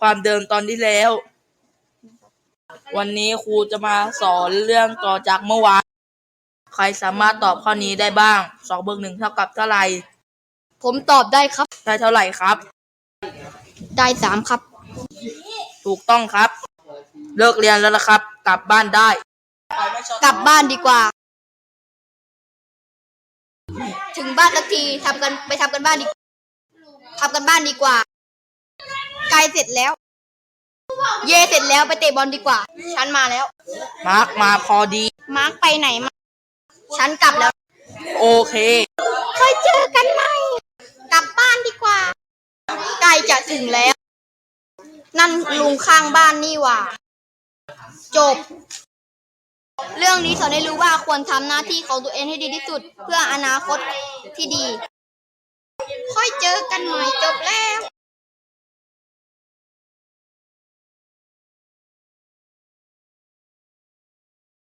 ความเดิมตอนที่แล้ว วันนี้ครูจะมาสอนเรื่องต่อจากเมื่อวาน ใครสามารถตอบข้อนี้ได้บ้างสองบวกหนึ่งเท่ากับเท่าไหร่ผมตอบได้ครับ ได้เท่าไหร่ครับ ได้สามครับ ถูกต้องครับ เลิกเรียนแล้วนะครับ กลับบ้านได้ กลับบ้านดีกว่า ถึงบ้านสักทีทำกันไปทำกันบ้านดีทำกันบ้านดีกว่า ไกลเสร็จแล้ว เย่เสร็จแล้วไปเตะบอลดีกว่า ฉันมาแล้ว มาร์กมาพอดี มาร์คไปไหนมา ฉันกลับแล้ว โอเค ค่อยเจอกันใหม่ กลับบ้านดีกว่า ใกล้จะถึงแล้ว นั่นลุงข้างบ้านนี่หว่า จบ เรื่องนี้สอนให้รู้ว่าควรทำหน้าที่ของตัวเองให้ดีที่สุด เพื่ออนาคตที่ดี ค่อยเจอกันใหม่จบแล้ว